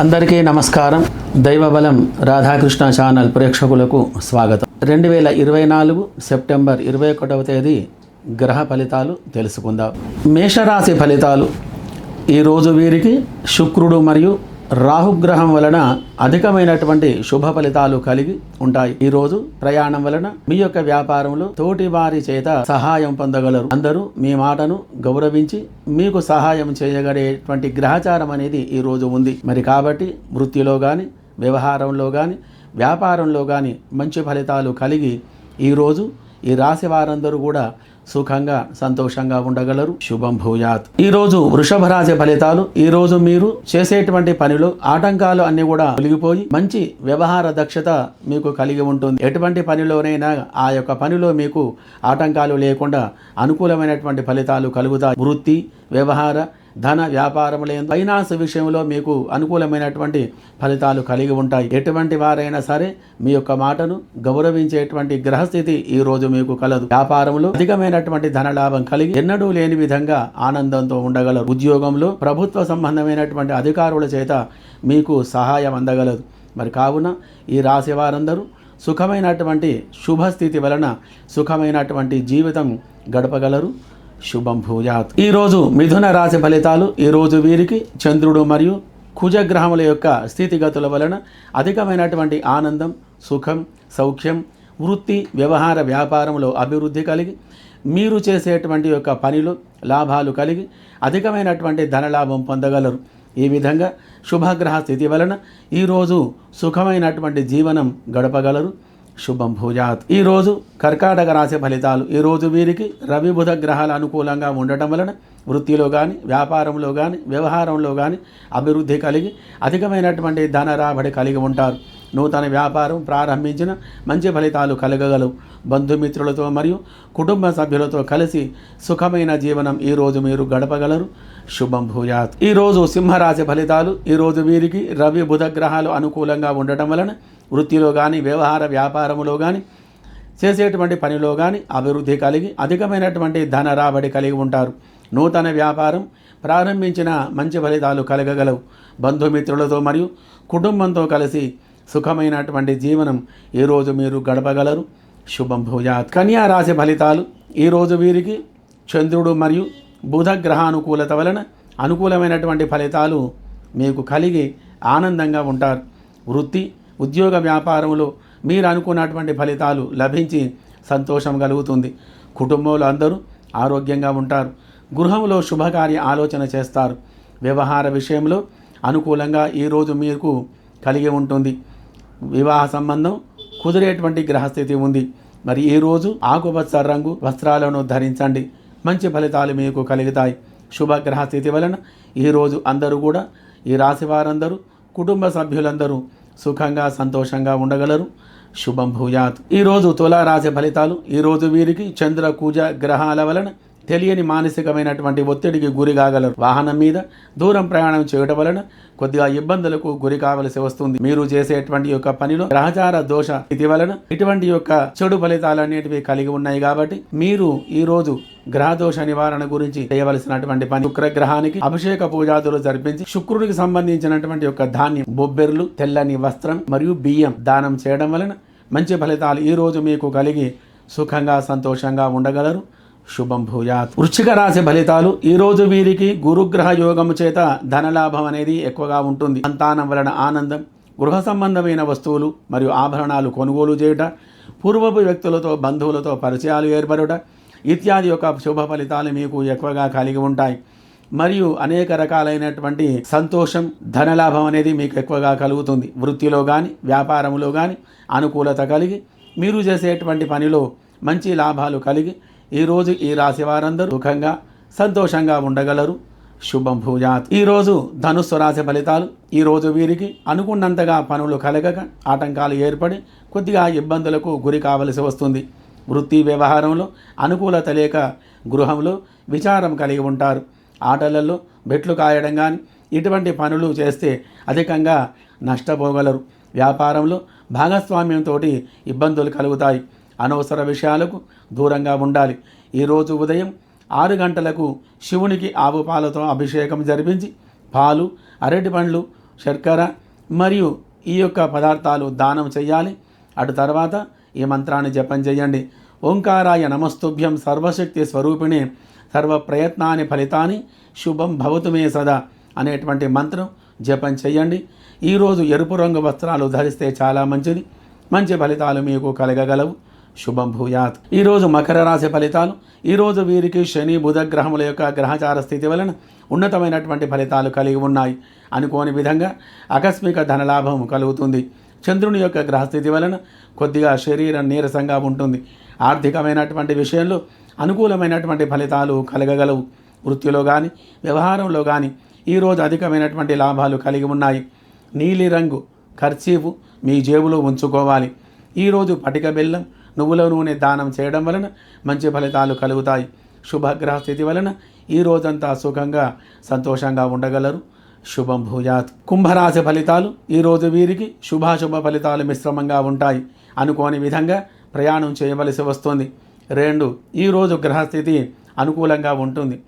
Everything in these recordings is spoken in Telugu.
అందరికీ నమస్కారం. దైవబలం రాధాకృష్ణ ఛానల్ ప్రేక్షకులకు స్వాగతం. రెండు వేల ఇరవై నాలుగు సెప్టెంబర్ ఇరవై ఒకటవ తేదీ గ్రహ ఫలితాలు తెలుసుకుందాం. మేషరాశి ఫలితాలు. ఈరోజు వీరికి శుక్రుడు మరియు రాహుగ్రహం వలన అధికమైనటువంటి శుభ ఫలితాలు కలిగి ఉంటాయి. ఈరోజు ప్రయాణం వలన మీ యొక్క వ్యాపారంలో తోటి వారి చేత సహాయం పొందగలరు. అందరూ మీ మాటను గౌరవించి మీకు సహాయం చేయగలిగేటువంటి గ్రహచారం అనేది ఈ రోజు ఉంది. మరి కాబట్టి వృత్తిలో కానీ వ్యవహారంలో కానీ వ్యాపారంలో కానీ మంచి ఫలితాలు కలిగి ఈరోజు ఈ రాశి వారందరూ కూడా సుఖంగా సంతోషంగా ఉండగలరు. శుభం భూయాత్. ఈరోజు వృషభ రాశి ఫలితాలు ఈరోజు మీరు చేసేటువంటి పనిలో ఆటంకాలు అన్ని కూడా తొలగిపోయి మంచి వ్యవహార దక్షత మీకు కలిగి ఉంటుంది. ఎటువంటి పనిలోనైనా ఆ యొక్క పనిలో మీకు ఆటంకాలు లేకుండా అనుకూలమైనటువంటి ఫలితాలు కలుగుతాయి. వృత్తి వ్యవహార ధన వ్యాపారములందు ఫైనాన్స్ విషయంలో మీకు అనుకూలమైనటువంటి ఫలితాలు కలిగి ఉంటాయి. ఎటువంటి వారైనా సరే మీ యొక్క మాటను గౌరవించేటువంటి గ్రహస్థితి ఈ రోజు మీకు కలదు. వ్యాపారంలో అధికమైనటువంటి ధన లాభం కలిగి ఎన్నడూ లేని విధంగా ఆనందంతో ఉండగలరు. ఉద్యోగంలో ప్రభుత్వ సంబంధమైనటువంటి అధికారుల చేత మీకు సహాయం అందగలదు. మరి కావున ఈ రాశి వారందరూ సుఖమైనటువంటి శుభస్థితి వలన సుఖమైనటువంటి జీవితం గడపగలరు. శుభం భూయాత్ ఈరోజు మిథున రాశి ఫలితాలు ఈరోజు వీరికి చంద్రుడు మరియు కుజగ్రహముల యొక్క స్థితిగతుల వలన అధికమైనటువంటి ఆనందం సుఖం సౌఖ్యం వృత్తి వ్యవహార వ్యాపారంలో అభివృద్ధి కలిగి మీరు చేసేటువంటి యొక్క పనిలో లాభాలు కలిగి అధికమైనటువంటి ధనలాభం పొందగలరు. ఈ విధంగా శుభగ్రహ స్థితి వలన ఈరోజు సుఖమైనటువంటి జీవనం గడపగలరు. శుభం భూజాత్. ఈరోజు కర్కాటక రాశి ఫలితాలు. ఈరోజు వీరికి రవి బుధ గ్రహాలు అనుకూలంగా ఉండటం వలన వృత్తిలో కానీ వ్యాపారంలో కానీ వ్యవహారంలో కానీ అభివృద్ధి కలిగి అధికమైనటువంటి ధన రాబడి కలిగి ఉంటారు. నూతన వ్యాపారం ప్రారంభించిన మంచి ఫలితాలు కలగగలవు. బంధుమిత్రులతో మరియు కుటుంబ సభ్యులతో కలిసి సుఖమైన జీవనం ఈరోజు మీరు గడపగలరు. శుభం భూయాత్. ఈరోజు సింహరాశి ఫలితాలు ఈరోజు వీరికి రవి బుధ గ్రహాలు అనుకూలంగా ఉండటం వలన వృత్తిలో కానీ వ్యవహార వ్యాపారములో కానీ చేసేటువంటి పనిలో కానీ అభివృద్ధి కలిగి అధికమైనటువంటి ధన రాబడి కలిగి ఉంటారు. నూతన వ్యాపారం ప్రారంభించిన మంచి ఫలితాలు కలగగలవు. బంధుమిత్రులతో మరియు కుటుంబంతో కలిసి సుఖమైనటువంటి జీవనం ఈరోజు మీరు గడపగలరు. శుభం భూజాత్ కన్యా రాశి ఫలితాలు ఈరోజు వీరికి చంద్రుడు మరియు బుధ గ్రహానుకూలత వలన అనుకూలమైనటువంటి ఫలితాలు మీకు కలిగి ఆనందంగా ఉంటారు. వృత్తి ఉద్యోగ వ్యాపారంలో మీరు అనుకున్నటువంటి ఫలితాలు లభించి సంతోషం కలుగుతుంది. కుటుంబంలో అందరూ ఆరోగ్యంగా ఉంటారు. గృహంలో శుభకార్య ఆలోచన చేస్తారు. వ్యవహార విషయంలో అనుకూలంగా ఈరోజు మీకు కలిగి ఉంటుంది. వివాహ సంబంధం కుదిరేటువంటి గ్రహస్థితి ఉంది. మరి ఈ రోజు ఆకుపచ్చ రంగు వస్త్రాలను ధరించండి. మంచి ఫలితాలు మీకు కలుగుతాయి. శుభగ్రహ స్థితి వలన ఈరోజు అందరూ కూడా ఈ రాశి వారందరూ కుటుంబ సభ్యులందరూ సుఖంగా సంతోషంగా ఉండగలరు. శుభం భూయాత్. ఈరోజు తులారాశి ఫలితాలు ఈరోజు వీరికి చంద్ర కూజ గ్రహాల వలన తెలియని మానసికమైనటువంటి ఒత్తిడికి గురి కాగలరు. వాహనం మీద దూరం ప్రయాణం చేయడం వలన కొద్దిగా ఇబ్బందులకు గురి కావలసి వస్తుంది. మీరు చేసేటువంటి యొక్క పనిలో గ్రహచార దోష స్థితి వలన ఇటువంటి యొక్క చెడు ఫలితాలు అనేటివి కలిగి ఉన్నాయి కాబట్టి మీరు ఈ రోజు గ్రహదోష నివారణ గురించి చేయవలసినటువంటి పని. శుక్రగ్రహానికి అభిషేక పూజాదులు జరిపించి శుక్రుడికి సంబంధించినటువంటి యొక్క ధాన్యం బొబ్బెర్లు తెల్లని వస్త్రం మరియు బియ్యం దానం చేయడం వలన మంచి ఫలితాలు ఈ రోజు మీకు కలిగి సుఖంగా సంతోషంగా ఉండగలరు. శుభం భూయాత్. వృశ్చిక రాశి ఫలితాలు ఈ రోజు వీరికి గురుగ్రహ యోగము చేత ధనలాభం అనేది ఎక్కువగా ఉంటుంది. సంతానం వలన ఆనందం గృహ సంబంధమైన వస్తువులు మరియు ఆభరణాలు కొనుగోలు చేయుట పూర్వపు వ్యక్తులతో బంధువులతో పరిచయాలు ఏర్పడుట ఇత్యాది యొక్క శుభ ఫలితాలు మీకు ఎక్కువగా కలిగి ఉంటాయి. మరియు అనేక రకాలైనటువంటి సంతోషం ధనలాభం అనేది మీకు ఎక్కువగా కలుగుతుంది. వృత్తిలో కానీ వ్యాపారంలో కానీ అనుకూలత కలిగి మీరు చేసేటువంటి పనిలో మంచి లాభాలు కలిగి ఈరోజు ఈ రాశి వారందరూ సుఖంగా సంతోషంగా ఉండగలరు. శుభం భూజాత్. ఈరోజు ధనుస్సు రాశి ఫలితాలు. ఈరోజు వీరికి అనుకున్నంతగా పనులు కలగక ఆటంకాలు ఏర్పడి కొద్దిగా ఇబ్బందులకు గురి కావలసి వస్తుంది. వృత్తి వ్యవహారంలో అనుకూలత లేక గృహంలో విచారం కలిగి ఉంటారు. ఆటలలో బెట్లు కాయడం కానీ ఇటువంటి పనులు చేస్తే అధికంగా నష్టపోగలరు. వ్యాపారంలో భాగస్వామ్యంతో ఇబ్బందులు కలుగుతాయి. అనవసర విషయాలకు దూరంగా ఉండాలి. ఈరోజు ఉదయం ఆరు గంటలకు శివునికి ఆవు పాలతో అభిషేకం జరిపించి పాలు అరటి పండ్లు శర్కర మరియు ఈ యొక్క పదార్థాలు దానం చేయాలి. అటు తర్వాత ఈ మంత్రాన్ని జపం చేయండి. ఓంకారాయ నమస్తుభ్యం సర్వశక్తి స్వరూపిణి సర్వ ప్రయత్నాన్ని ఫలితాన్ని శుభం భవతు మే సదా అనేటువంటి మంత్రం జపం చేయండి. ఈరోజు ఎరుపు రంగు వస్త్రాలు ధరిస్తే చాలా మంచిది. మంచి ఫలితాలు మీకు కలగగలవు. శుభం భూయాత్. ఈరోజు మకర రాశి ఫలితాలు ఈరోజు వీరికి శని బుధ గ్రహముల యొక్క గ్రహచార స్థితి వలన ఉన్నతమైనటువంటి ఫలితాలు కలిగి ఉన్నాయి. అనుకోని విధంగా ఆకస్మిక ధనలాభం కలుగుతుంది. చంద్రుని యొక్క గ్రహస్థితి వలన కొద్దిగా శరీరం నీరసంగా ఉంటుంది. ఆర్థికమైనటువంటి విషయంలో అనుకూలమైనటువంటి ఫలితాలు కలగగలవు. వృత్తిలో కానీ వ్యవహారంలో కానీ ఈరోజు అధికమైనటువంటి లాభాలు కలిగి ఉన్నాయి. నీలిరంగు ఖర్చీపు మీ జేబులో ఉంచుకోవాలి. ఈరోజు పటిక బెల్లం నువ్వుల నూనె దానం చేయడం వలన మంచి ఫలితాలు కలుగుతాయి. శుభగ్రహ స్థితి వలన ఈ రోజంతా సుఖంగా సంతోషంగా ఉండగలరు. శుభం భూయాత్. కుంభరాశి ఫలితాలు ఈరోజు వీరికి శుభాశుభ ఫలితాలు మిశ్రమంగా ఉంటాయి. అనుకోని విధంగా ప్రయాణం చేయవలసి వస్తుంది. రెండు ఈరోజు గ్రహస్థితి అనుకూలంగా ఉంటుంది.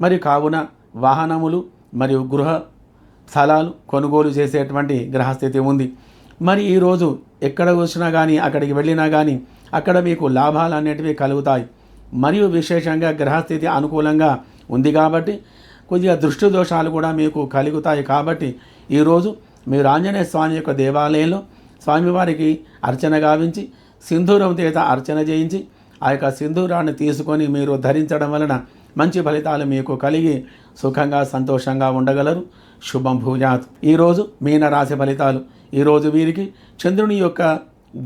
మరి కావున వాహనములు మరియు గృహ స్థలాలు కొనుగోలు చేసేటువంటి గ్రహస్థితి ఉంది. మరి ఈరోజు ఎక్కడ వచ్చినా కానీ అక్కడికి వెళ్ళినా కానీ అక్కడ మీకు లాభాలు అనేటివి కలుగుతాయి. మరియు విశేషంగా గ్రహస్థితి అనుకూలంగా ఉంది కాబట్టి కొద్దిగా దృష్టి దోషాలు కూడా మీకు కలుగుతాయి కాబట్టి ఈరోజు మీరు ఆంజనేయ స్వామి యొక్క దేవాలయంలో స్వామివారికి అర్చన గావించి సింధూరం చేత అర్చన చేయించి ఆ యొక్క సింధూరాన్ని తీసుకొని మీరు ధరించడం వలన మంచి ఫలితాలు మీకు కలిగి సుఖంగా సంతోషంగా ఉండగలరు. శుభం భూజాత్. ఈరోజు మీన రాశి ఫలితాలు. ఈరోజు వీరికి చంద్రుని యొక్క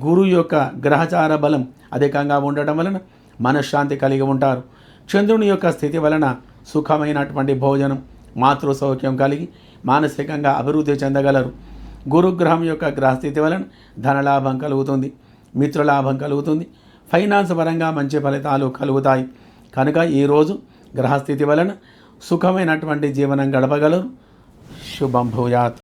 గురు యొక్క గ్రహచార బలం అధికంగా ఉండటం వలన మనశ్శాంతి కలిగి ఉంటారు. చంద్రుని యొక్క స్థితి వలన సుఖమైనటువంటి భోజనం మాతృ సౌఖ్యం కలిగి మానసికంగా అభివృద్ధి చెందగలరు. గురుగ్రహం యొక్క గ్రహస్థితి వలన ధనలాభం కలుగుతుంది మిత్రలాభం కలుగుతుంది ఫైనాన్స్ పరంగా మంచి ఫలితాలు కలుగుతాయి. కనుక ఈరోజు గ్రహస్థితి వలన సుఖమైనటువంటి జీవనం గడపగలరు. శుభం భూయాత్.